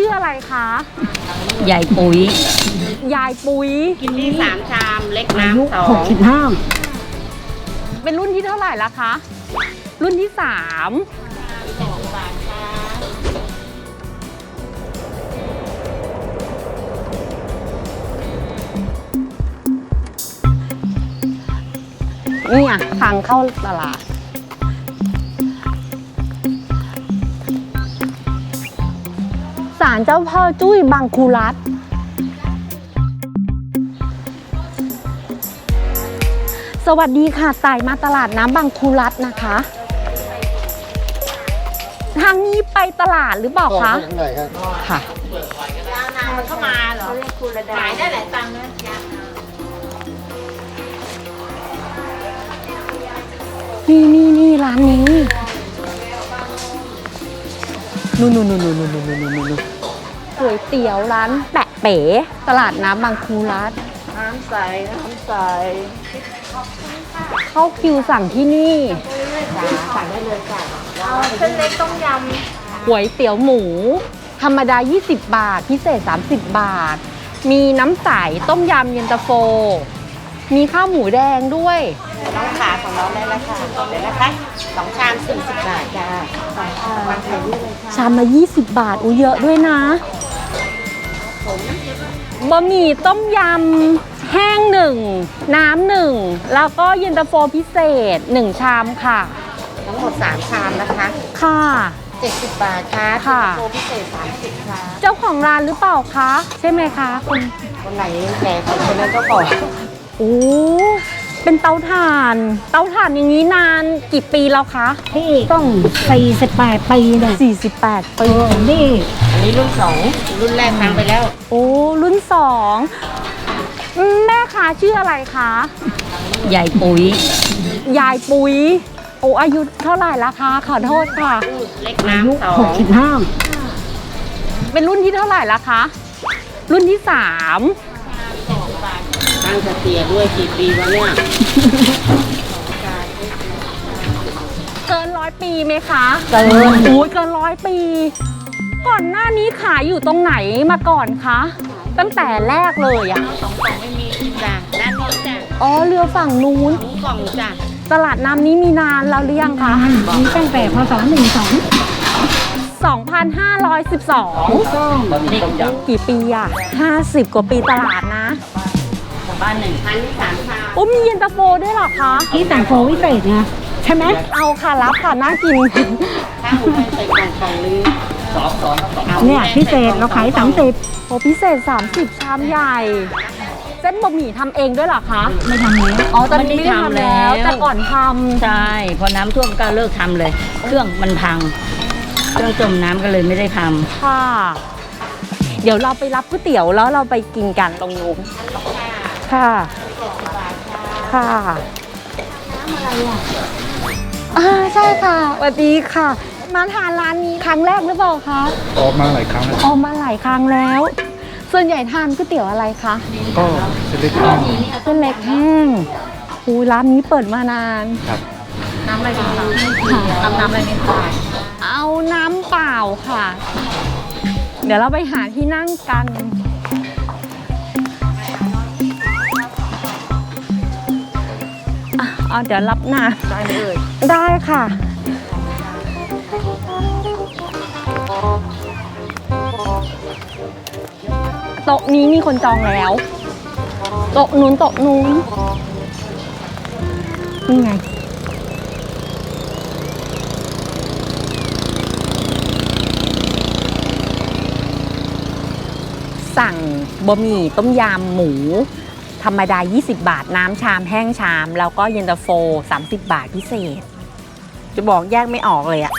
ชื่ออะไรคะ ใหญ่ปุ๋ย ยายปุ๋ยกินนี่สามชามเล็กอายุน้ำสอหงกสิบห้าเป็นรุ่นที่เท่าไหร่ละคะ รุ่นที่สามนี่อะทางเข้าตลาด ลเจ้าพ่อจุ้ยบางคูรัตสวัสดีค่ะตายมาตลาดน้ำบางคูรัตนะคะ ทางนี้ไปตลาดหรือเปล่าคะข้างในครับค่ะยาวนาเข้ามาหรอขายได้หลายตังค์นะยาวนานนี่นี่นี่ร้านนี้นู่นนู่นนู่นนู่นนู่นนู่นนู่น ก๋วยเตี๋ยวร้านแปะเป๋ตลาดน้ำบางคูรัตน้ำใส น้ำใสเข้าคิวสั่งที่นี่สั่งได้เลยค่ะเอาเส้นเล็กต้มยก๋วยเตี๋ยวหมู ธรรมดา 20 บาท พิเศษ 30 บาท มีน้ำใส ต้มยำเย็นตาโฟ มีข้าวหมูแดงด้วยำน้องขาของน้องได้แล้วค่ะเดี๋ยวนะคะสองชามสี่สิบบาทจ้าสองชามวางใส่นี่เลยค่ะชามละ20บาทอู้เยอะด้วยนะ บะหมี่ต้มยำแห้งหนึ่งน้ำหนึ่งแล้วก็เย็นตาโฟพิเศษ1ชามค่ะ ทั้งหมดสามชามนะคะ ค่ะเจ็ดสิบบาทค่ะค่ะ โปรพิเศษสามสิบค่ะเจ้าของร้านหรือเปล่าคะ ใช่ไหมคะคุณคนไหนแก่คนคนนั้นเจ้าของโอ้ เป็นเตาถ่าน เตาถ่านอย่างนี้นานกี่ปีแล้วคะ พี่ต้องสี่สิบแปดปีเลย48เอปีอนี่อันนี้รุ่นสองรุ่นแรกพังไปแล้ว โอ้ รุ่นสองอืมแม่คะชื่ออะไรคะ ใหญ่ปุ๋ยยายปุ๋ย โอ้อายุเท่าไหร่ละคะขอโทษค่ะ เล็กอายุน้ำสอหงกสิบห้าเป็นรุ่นที่เท่าไหร่ละคะ รุ่นที่สาม ตั้งสเตียด้วยกี่ปีวะเนี่ยเกินร้อยปีไหมคะเกินโอ้ยเกินร้อยปี ก่อนหน้านี้ขายอยู่ตรงไหนมาก่อนคะตั้งแต่แรกเลยอะสองกล่องไม่มีจ้ะด้านนี้จ้ะอ๋อเรือฝั่งนู้นหมูกล่องจ้ะตลาดน้ำนี้มีนานแล้วหรือยังคะมีตั้งแต่พศหนึ่งสอง2,512ต้องกี่ปีอะ50 กว่าปีตลาดนะ บ้านหนึ่งพันที่สามชามอุ้มมีเย็นตาโฟด้วยเหรอคะที่แต่งโฟวิเศษไงใช่ไหมเอาค่ะรับค่ะน่ากินถ้าหมูแดงใส่กล่องกล่องนึงสองสองสองเนี่ยพิเศษเราขายสามสิบโอ้พิเศษ 30 ชามใหญ่ เส้นบะหมี่ทำเองด้วยเหรอคะ ไม่ทำแล้วอ๋อตอนนี้ไม่ได้ทำแล้ว แต่ก่อนทใช่พอน้ำท่วมก็เลิกทำเลย เครื่องมันพัง เครื่องจมน้ำก็เลยไม่ได้ทำำค่ะ เดี๋ยวเราไปรับก๋วยเตี๋ยวแล้วเราไปกินกันตรงนู้น ค่ะ ค่ะ น้ำอะไรอะอ่าใช่ค่ะสวัสดีค่ะ มาทานร้านนี้ครั้งแรกหรือเปล่าคะ ออกมาหลายครั้งแล้วออกมาหลายครั้งแล้ว ส่วนใหญ่ทานก๋วยเตี๋ยวอะไรคะก็เส้นเล็กน้อยเส้นเล็กแห้งอูร้านนี้เปิดมานาน ครับน้ำอะไรดีคะเอาน้ำอะไรไม่ทานเอาน้ำเปล่าค่ะ เดี๋ยวเราไปหาที่นั่งกัน เอาเดี๋ยวรับหน้าได้เลย ได้ค่ะ โต๊ะนี้มีคนจองแล้ว โต๊ะนู้นโต๊ะนู้นนี่ไงสั่งบะหมี่ต้มยำหมู ธรรมดา 20 บาท น้ำชามแห้งชาม แล้วก็เย็นตาโฟ 30 บาทพิเศษ จะบอกแยกไม่ออกเลยอะ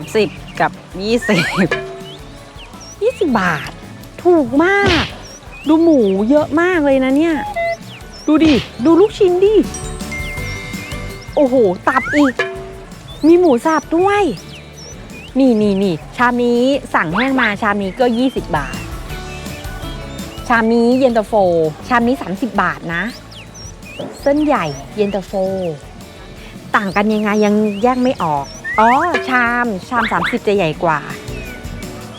30 กับ 20 20 บาท ถูกมาก ดูหมูเยอะมากเลยนะเนี่ย ดูดิ ดูลูกชิ้นดิ โอ้โห ตับอีก มีหมูสับด้วย นี่นี่นี่ชามนี้สั่งแห้งมาชามนี้ก็ 20 บาท ชามนี้เย็นตาโฟ ชามนี้ 30 บาทนะ เส้นใหญ่เย็นตาโฟ ต่างกันยังไงยังแยกไม่ออก อ๋อ ชามชาม 30 จะใหญ่กว่า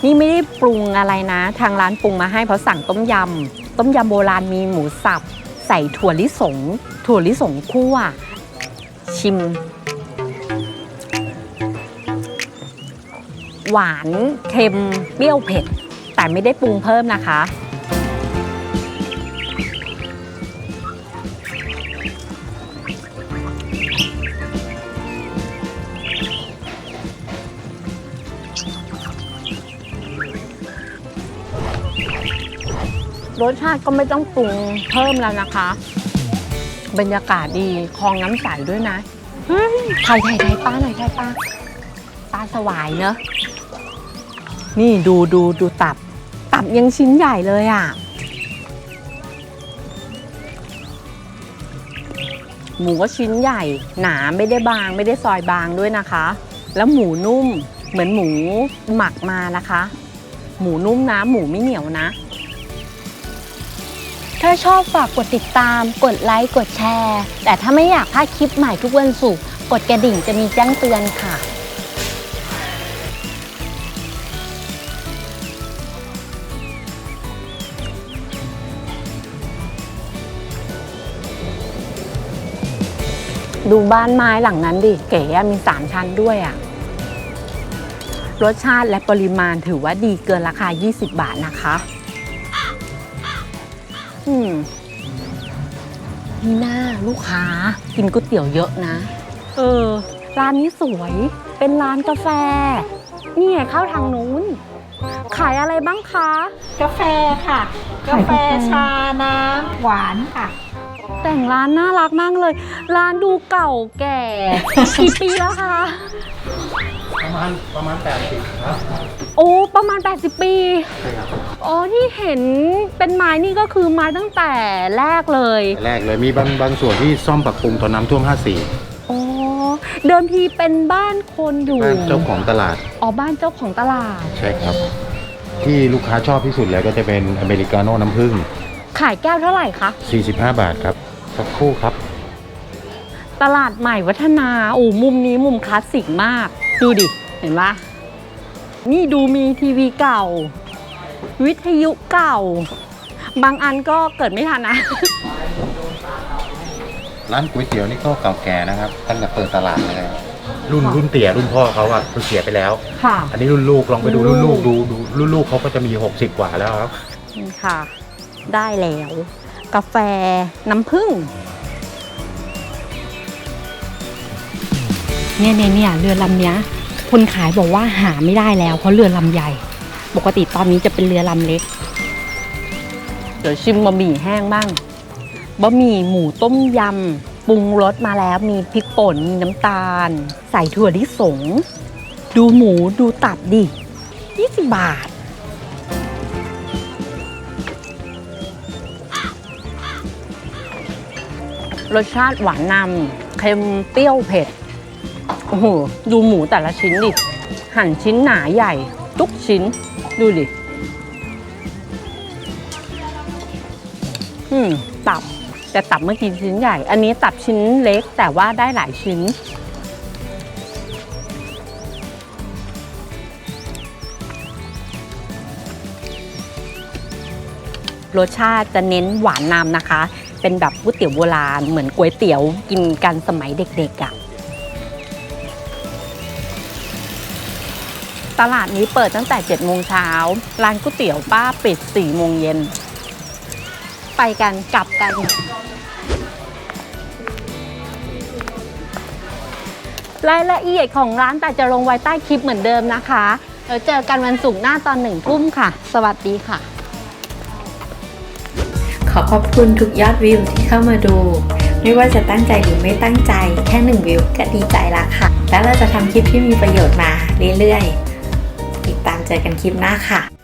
นี่ไม่ได้ปรุงอะไรนะ ทางร้านปรุงมาให้เพราะสั่งต้มยำ ต้มยำโบราณมีหมูสับ ใส่ถั่วลิสง ถั่วลิสงคั่ว ชิม หวาน เค็ม เปรี้ยวเผ็ด แต่ไม่ได้ปรุงเพิ่มนะคะ รสชาติก็ไม่ต้องปรุงเพิ่มแล้วนะคะ บรรยากาศดีคลองน้ำใสด้วยนะเฮ้ยถ่ายถ่ายถ่ายป้าหน่อยถ่ายป้าป้าสวายเนอะนี่ดูดูดูตับ ตับยังชิ้นใหญ่เลยอะ หมูก็ชิ้นใหญ่ หนาไม่ได้บางไม่ได้ซอยบางด้วยนะคะ แล้วหมูนุ่มเหมือนหมูหมักมานะคะ หมูนุ่มนะ หมูไม่เหนียวนะ ถ้าชอบฝากกดติดตาม กดไลค์ กดแชร์ แต่ถ้าไม่อยากพลาดคลิปใหม่ทุกวันศุกร์ กดกระดิ่งจะมีแจ้งเตือนค่ะดูบ้านไม้หลังนั้นดิ เก๋มีสามชั้นด้วยอะรสชาติและปริมาณถือว่าดีเกินราคา 20 บาทนะคะ อืมนี่หน้าลูกค้ากินก๋วยเตี๋ยวเยอะนะ เออ ร้านนี้สวย เป็นร้านกาแฟ นี่ไงเข้าทางนู้น ขายอะไรบ้างคะ กาแฟค่ะ กาแฟชาน้ำหวานค่ะ แต่งร้านน่ารักมากเลย ร้านดูเก่าแก่ กี่ปีแล้วคะประ มาณประมาณ 80 ครับ โอ้ประมาณ 80 ปีอ๋อที่เห็นเป็นไม้นี่ก็คือไม้ตั้งแต่แรกเลย แรกเลยมีบางบางส่วนที่ซ่อมปรับปรุงตอนน้ำท่วมอ๋อเดิมทีเป็นบ้านคนอยู่54บ้านเจ้าของตลาด อ๋อบ้านเจ้าของตลาด ใช่ครับ ที่ลูกค้าชอบที่สุดเลยก็จะเป็นอเมริกาโน่น้ำผึ้ง ขายแก้วเท่าไหร่คะ45 บาทครับ สักครู่ครับ ตลาดใหม่วัฒนาโอ้มุมนี้มุมคลาสสิกมาก ดูดิเห็นปะนี่ดูมีทีวีเก่า วิทยุเก่า บางอันก็เกิดไม่ทันนะ ร้านก๋วยเตี๋ยวนี่ก็เก่าแก่นะครับตั้งแต่เปิดตลาดเลย รุ่นรุ่นเตี๋ยรุ่นพ่อเขาอะคือเสียไปแล้ว ค่ะ อันนี้รุ่นลูกลองไปดูรุ่รุ่นนลูลูกกดูดูรุ่นลูกเขาก็จะมี 60 กว่าแล้วครับนี่ค่ะ ได้แล้ว กาแฟน้ำผึ้งเนี่ยเนี่ยเนี่ยเรือลำเนี้ย คนขายบอกว่าหาไม่ได้แล้ว เพราะเรือลำใหญ่ ปกติตอนนี้จะเป็นเรือลำเล็ก เดี๋ยวชิมบะหมี่แห้งบ้างบะหมี่หมูต้มยำปรุงรสมาแล้วมีพริกป่นมีน้ำตาล ใส่ถั่วลิสง ดูหมูดูตับดิ 20 บาท รสชาติหวานนำเค็มเปรี้ยวเผ็ด โอ้โห ดูหมูแต่ละชิ้นดิ หั่นชิ้นหนาใหญ่ ทุกชิ้น ดูดิ อืม ตับ แต่ตับเมื่อกี้ชิ้นใหญ่ อันนี้ตับชิ้นเล็กแต่ว่าได้หลายชิ้น รสชาติจะเน้นหวานนำนะคะ เป็นแบบก๋วยเตี๋ยวโบราณ เหมือนก๋วยเตี๋ยวกินกันสมัยเด็กๆอะ่ะ ตลาดนี้เปิดตั้งแต่7โมงเช้า ร้านก๋วยเตี๋ยวป้าปิด4โมงเย็น ไปกันกลับกัน รายละเอียดของร้านแต่จะลงไว้ใต้คลิปเหมือนเดิมนะคะเดี๋ยวเจอกันวันศุกร์หน้าตอนหนึ่งทุ่มค่ะ สวัสดีค่ะ ขอขอบคุณทุกยอดวิวที่เข้ามาดู ไม่ว่าจะตั้งใจหรือไม่ตั้งใจ แค่หนึ่งวิวก็ดีใจละค่ะ แล้วเราจะทำคลิปที่มีประโยชน์มาเรื่อยๆ ติดตามเจอกันคลิปหน้าค่ะ